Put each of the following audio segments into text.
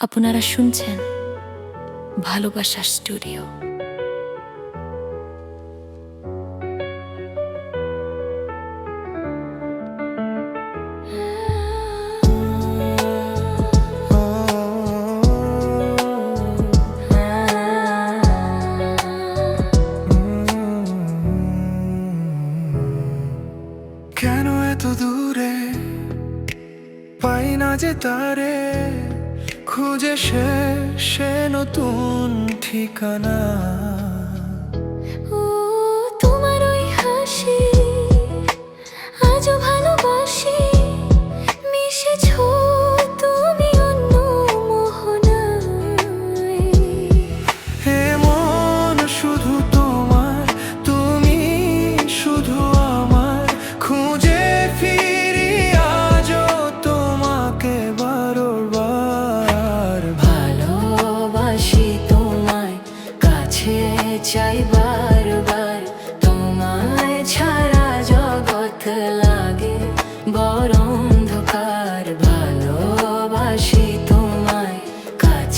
আপনারা শুনছেন ভালোবাসার স্টুডিও। কেন এত দূরে? পাই না যে তারে। খুঁজে সে নতুন ঠিকানা।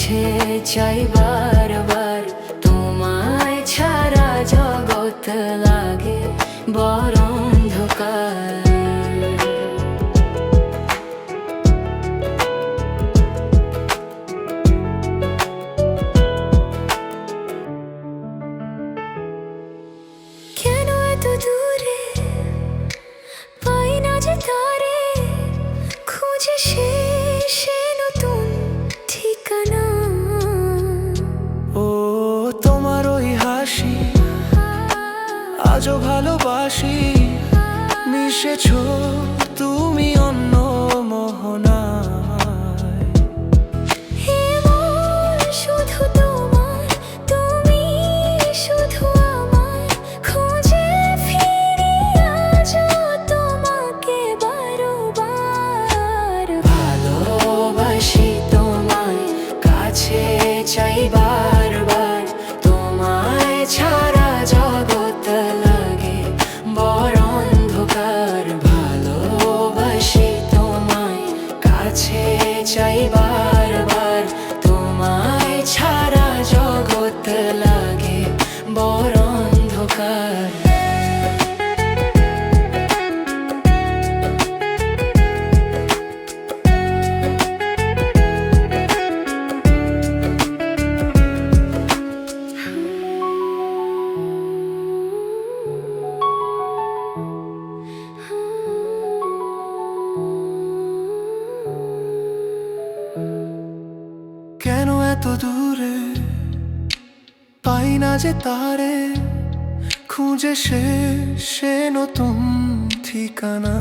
কাছে চাই বারবার। তোমায় ছাড়া জগৎ লাগে বড় আজও ভালোবাসি। মিশেছ তুমি অন্য এত দূরে পাই না যে তারে খুঁজে সে সে নতুন ঠিকানা।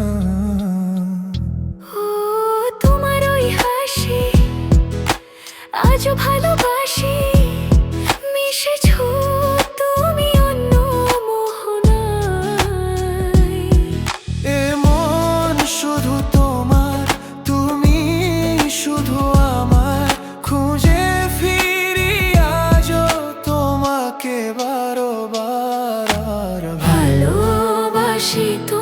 y